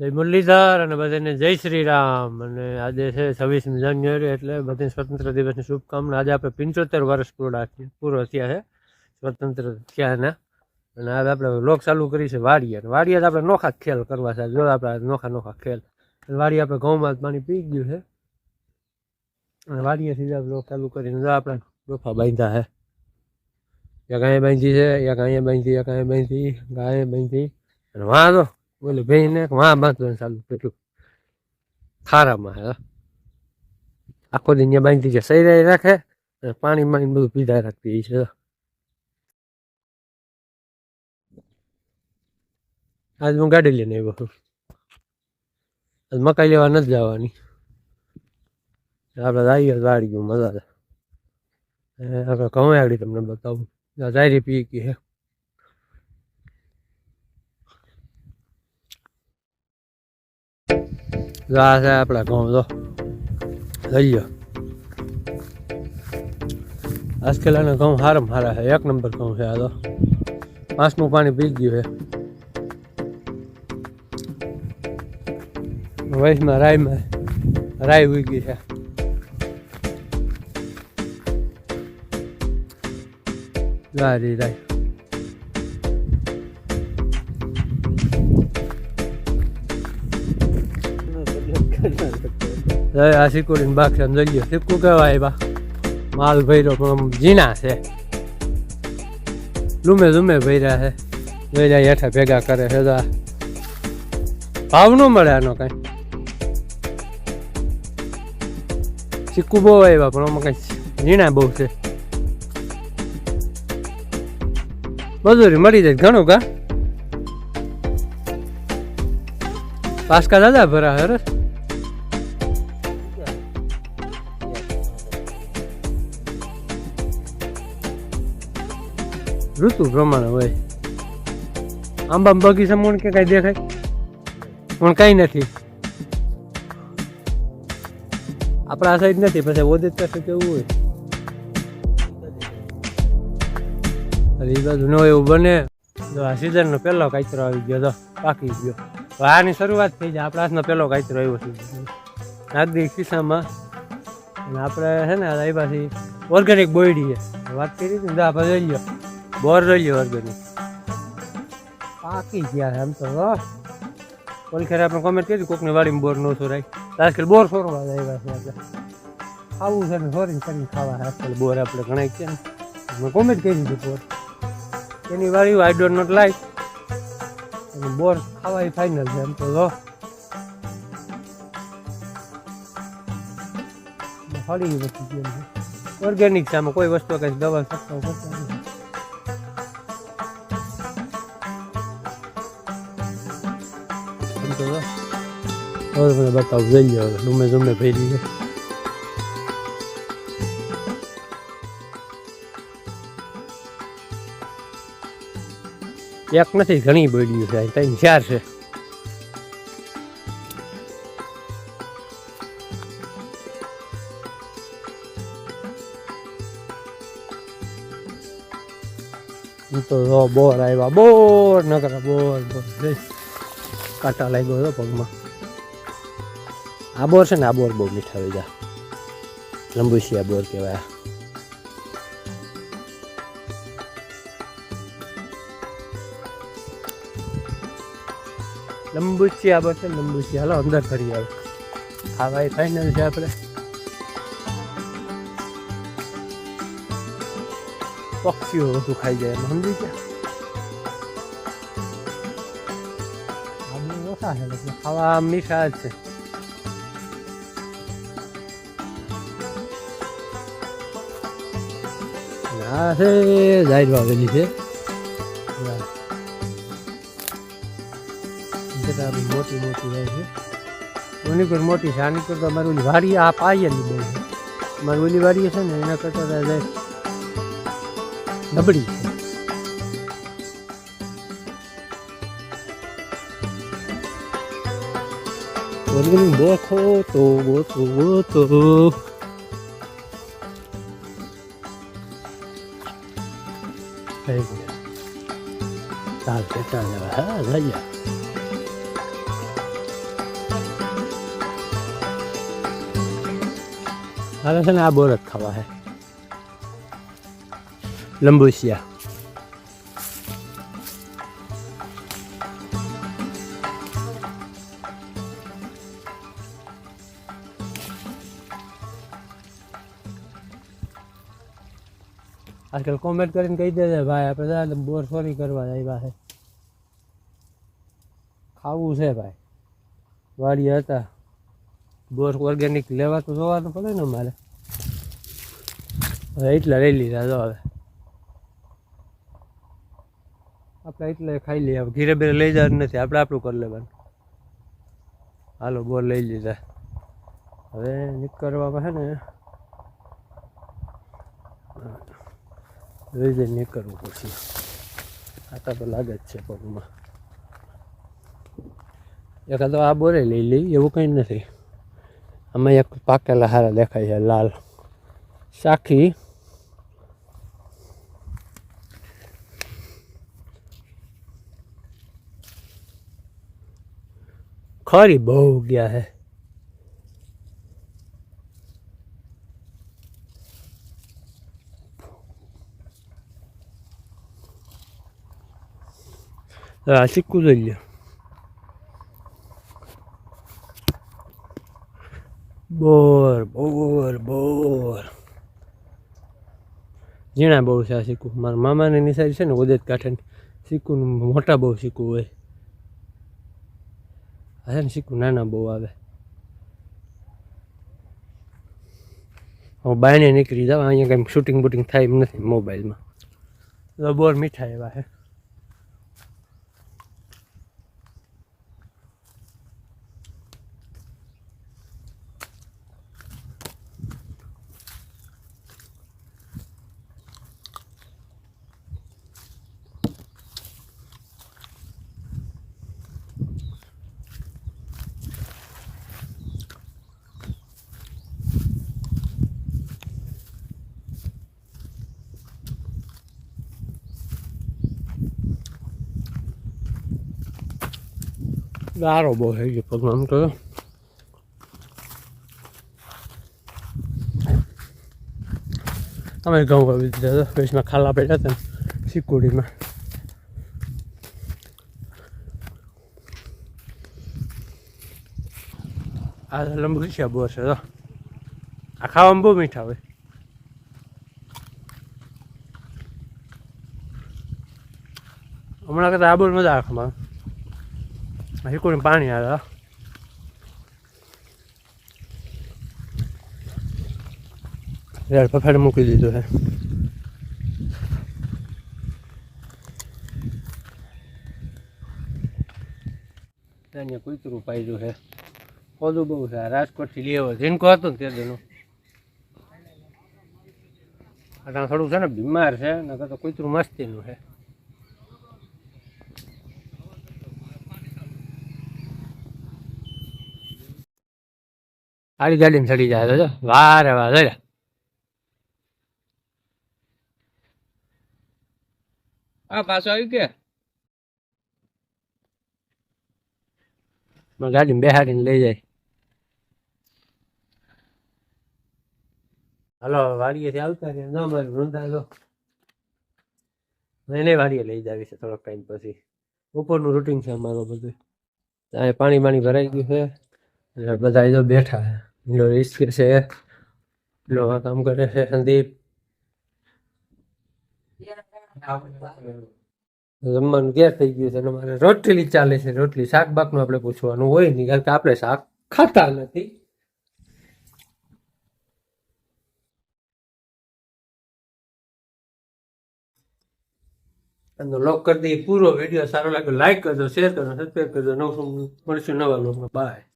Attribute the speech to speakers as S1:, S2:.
S1: જય મુરલીધર અને બધાને જય શ્રી રામ અને આજે છે છવ્વીસમી જાન્યુઆરી એટલે બધાને સ્વતંત્ર દિવસની શુભકામના. આજે આપણે પંચોતેર વર્ષ પૂરા થયા- પૂરો થયા છે. સ્વતંત્ર થયાના અને આજે આપણે લોક ચાલુ કરી છે વાડિયા અને વાડિયા આપણે નોખા જ ખેલ કરવા છે. જો આપણે આ નોખા નોખા ખેલ. અને વાડિયા આપણે ઘઉંમાં જ પાણી પી ગયું છે. અને વાડિયા સીધા લોક ચાલુ કરીને જો આપણે ડોફા બાંધ્યા છે. એક અહીંયા બાંધી છે, એક અહીંયા બાંધી, એક અહીંયા બાંધી, એક અહીંયા બાંધી. અને વાં તો બોલે, ભાઈ ને વાં બાંધવાનું ચાલુ પેલું ખારામાં, હે. આખો દિન બાંધી જાય સૈરાઈ રાખે પાણી માણી બધું પીધા રાખતી છે આજ હું ગાડી લઈને આવ્યો છું. આજ મકાઈ લેવા નથી જવાની. આપણે આવીએ વાળી ગયું મજા છે આપણે ઘઉં આગળ તમને બતાવું. જાયરી પી ગઈ હે જો આ છે આપણા ઘઉં જો લઈ લો આજકાલના ઘઉં હારમ સારા છે. એક નંબર ઘઉં છે આ તો. પાંચનું પાણી પી ગયું છે. વયસમાં રાયમાં રાય ઉગી છે. ગાડી રાય. આ સિક્યુરિટી બાગ છે જોઈ લ્યો સિક્કુ કહેવાય બા. માલ ભર્યો પણ ઝીણા છે. લુમે લુમે ભર્યા છે. જોઈ જાય હેઠા ભેગા કરે છે તો ભાવ ન મળે આનો કઈ. સિક્કુ બહુ આવ્યા પણ આમાં કઈ ઝીણા બહુ છે. મજૂરી મળી જાય ઘણું કા? પાસકા દાદા ભરા હરસ ઋતુ પ્રમાણે હોય આંબા બગીચા મૂળ કે કઈ દેખાય? પણ કઈ નથી. આપણા આ સાઈડ નથી, પછી ઓદિત પાસે કેવું હોય? એ બાજુ ન એવું બને. તો આ સિઝનનો પહેલો કાચરો આવી ગયો તો પાકી ગયો. આની શરૂઆત થઈ જાય, આપણા હાથનો પહેલો કાચરો આવ્યો છે. નાગદી ખિસ્સામાં. અને આપણે છે ને, આ પાછી ઓર્ગેનિક બોયડી છે. વાત કરી હતી ને, તો આપણે લઈ લ્યો બોર લઈ લ્યો ઓર્ગેનિક પાકી ગયા છે આમ તો વાહ ઓલ ખેર આપણે કોમેન્ટ કરી કોકની વાડીમાં બોર નો સોરાય તો આજકાલ બોર સોરવા જ આવ્યા છે આપણે ખાવું છે ને સોરીને કરીને ખાવા છે આજકાલ બોર આપણે ઘણા છે ને મેં કોમેન્ટ કરી હતી બોર એની વાળી આઈ ડોન્ટ નોટ લાઈક અને બોર ખાવા એ ફાઇનલ છે એમ તો લો હળી વસ્તુ છે ઓર્ગેનિક છે આમાં કોઈ વસ્તુ કઈ દવા છંટકાવ કરતા નથી તો હવે મને બતાવું, જઈ લો ડુમે ડુમે ભરી છે એક નથી, ઘણી બોલ્યું છે. ત્રણ, ચાર છે. તો બોર આવ્યા. બોર ન કરે બોર બોર. લે. કાંટા લાગ્યો હતો પગમાં. આ છે ને આ બહુ મીઠા હોય જા લંબુશિયા બોર કહેવાય. લંબુચિયા બોર છે લંબુચિયા હાલો, અંદર ફરી આવે ખાવા ફાઈનલ છે આપણે. પક્ષીઓ બધું ખાઈ જાય, સમજી ગયા? આ બહુ ઓછા છે એટલે ખાવા મીઠા જ છે અને આ છે જાહેર વાવેલી છે ના. જતા બી મોટી મોટી હોય છે ઓની પર મોટી છે આની કરતા અમારી ઓલી વાડી આ પાયેલી બહુ છે અમારી ઓલી વાડી છે ને એના કરતા તો જાય નબળી 원근이 뭐고 또 뭐고 뭐고 아이고야 잘 됐다 내가 가자 알아서 나 버릇 가봐 해 럼부시야 આજકાલ કોમેન્ટ કરીને કહી દે ભાઈ, આપણે દાદા બોર સોરી કરવા આવ્યા છે. ખાવું છે ભાઈ. વાડી હતા. બોર ઓર્ગેનિક લેવા તો જોવાનું પડે ને મારે હવે એટલા લઈ લીધા જો હવે. આપણે એટલે ખાઈ લઈએ. હવે ઘીરે બેરે લઈ જવાનું નથી. આપણે આપણું કરી લેવાનું. હાલો, બોર લઈ લીધા. હવે નીકળવા પાસે ને લઈ જઈને નીકળવું પછી આટા તો લાગે જ છે પગમાં. એકાદો આ બોરે લઈ લઈ એવું કંઈ નથી. આમાં એક પાકેલા હારા દેખાય છે, લાલ. સાખી. ખરી બહુ ગયા હે. જોઈ લ્યો બોર બોર બોર ઝીણા બહુ છે આ સિક્કુ મારા મામાને નિસારી છે ને ઉદેત કાંઠે સિક્કુ મોટા બહુ સિક્કુ હોય. આ છે ને સિક્કુ નાના બહુ આવે. હું બાયને નીકળી જાવ અહીંયા કંઈ શૂટિંગ બૂટિંગ થાય એમ નથી મોબાઈલમાં. બોર મીઠા એવા છે. ગારો બહુ થઈ ગયો પગમાં આમ તો અમે ઘઉં વાવી દીધા હતા વેચમાં ખાલા પડ્યા હતા ને સિક્કોડીમાં આ તો લંબુ છે તો આ ખાવામાં બહુ મીઠા હોય હમણાં કરતા આ બોલ મજા આવે સિક્કોડી પાણી આવે. યાર પફાડ મૂકી દીધું હે ત્યાં કૂતરું પાડ્યું છે ઓલું બહુ છે રાજકોટથી આવ્યો જીનકો હતો ને તે દેનું આ થોડું છે ને બીમાર છે ને તો કૂતરું મસ્તીનું છે આડી ગાડીમાં ચડી જાય તો વારે જોઈ લે.
S2: આ પાછો આવી ગયા?
S1: ગાડીમાં બેહાડીને લઈ જાય. હલો વાડીએથી આવતા રહ્યા. ન મારી વૃંદા એને વાડીએ લઈ જાવી છે થોડોક ટાઈમ પછી. બપોરનું રૂટિન છે અમારું બધું. પાણી પાણી ભરાઈ ગયું છે. બધા જો બેઠા છે. એનો રિસ્ક છે આ કામ કરે છે સંદીપ જમવાનું ક્યાં થઈ ગયું છે મારે રોટલી ચાલે છે રોટલી શાક બાકનું આપણે પૂછવાનું હોય નહીં કારણ કે આપણે શાક ખાતા નથી એનો લોક કરી દઈએ પૂરો વીડિયો સારો લાગ્યો લાઈક કરજો શેર કરજો સબસ્ક્રાઈબ કરજો નવું મળશું નવા લોકમાં બાય